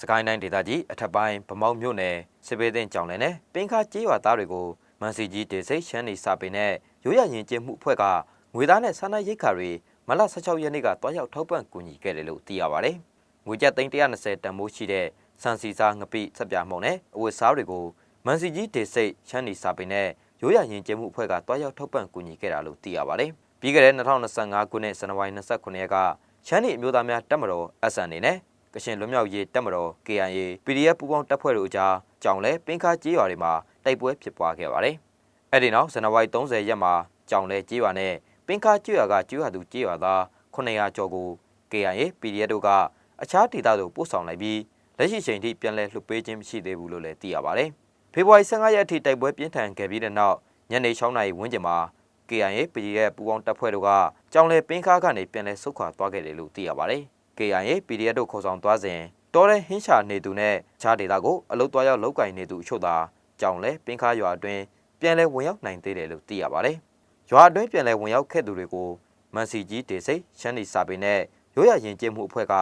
စကိုင်းတိုင်းဒေသကြီးအထက်ပိုင်းဗမောက်မြို့နယ်စစ်ပေးသိန်းကြောင်လည်နဲ့ပင်ခါကျေးရွာသားတွေကိုမန်စီကြီးဒေစိတ်ရှမ်းနေစာပေနဲ့ရိုးရရင်ကျင်းမှုအဖွဲ့ကငွေသားနဲ့ဆန္ဒရိတ်ခါတွေမလ16ရက်နေ့ကတွားရောက်ထောက်ပံ့ကူညီခဲ့တယ်လို့သိရပါတယ်။ငွေကျပ်သိန်း120တန်မိုးရှိတဲ့စံစီစားငပိဆက်ပြမုံနဲ့အဝတ်စားတွေကိုမန်စီကြီးဒေစိတ်ရှမ်းနေစာပေနဲ့ရိုးရရင်ကျင်းမှုအဖွဲ့ကတွားရောက်ထောက်ပံ့ကူညီခဲ့တာလို့သိရပါတယ်။ပြီးခဲ့တဲ့2025ခုနှစ်ဇန်နဝါရီ29ရက်ကရှမ်းနေအမျိုးသားများတပ်မတော် SN နေနဲ့ ကရှင်လွတ်မြောက်ရေးတပ်မတော် KIA PDF ပူးပေါင်းတပ်ဖွဲ့တို့အကြားကြောင်လဲပင်ခါကြေးရွာတွေမှာတိုက်ပွဲဖြစ်ပွားခဲ့ပါတယ်။အဲ့ဒီနောက်ဇန်နဝါရီ30ရက်မှာကြောင်လဲကြေးရွာနဲ့ပင်ခါကြေးရွာကကြေးရွာသူကြေးရွာသား900ကျော်ကို KIA PDF တို့ကအခြားဒေသသို့ပို့ဆောင်လိုက်ပြီးလက်ရှိချိန်ထိပြန်လည်လွှတ်ပေးခြင်းမရှိသေးဘူးလို့လည်းသိရပါတယ်။ဖေဖော်ဝါရီ15ရက်အထိတိုက်ပွဲပြင်းထန်ခဲ့ပြီးတဲ့နောက်ညနေ6နာရီဝန်းကျင်မှာ KIA PDF ပူးပေါင်းတပ်ဖွဲ့တို့ကကြောင်လဲပင်ခါကနေပြန်လည်ဆုတ်ခွာသွားခဲ့တယ်လို့သိရပါတယ်။ KIA PDF တို့ခေါ်ဆောင်သွားစဉ်တောရဲဟင်းရှာနေသူနဲ့ခြားဒေတာကိုအလုတ်သွားရောက်လောက်ကင်နေသူအချို့သာကြောင်လဲပင်ခါရွာအတွင်းပြန်လဲဝင်ရောက်နိုင်သေးတယ်လို့သိရပါတယ်။ရွာအတွင်းပြန်လဲဝင်ရောက်ခဲ့သူတွေကိုမန်စီကြီးဒေစိတ်ရှမ်းနီစာပေနဲ့ရိုးရရင်ကျင်းမှုအဖွဲ့က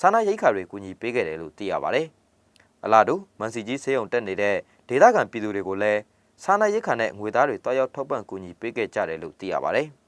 စာနာရိတ်ခါတွေကူညီပေးခဲ့တယ်လို့သိရပါတယ်။အလားတူမန်စီကြီးဆေးရုံတက်နေတဲ့ဒေသခံပြည်သူတွေကိုလည်းစာနာရိတ်ခါနဲ့ငွေသားတွေတွားရောက်ထောက်ပံ့ကူညီပေးခဲ့ကြတယ်လို့သိရပါတယ်။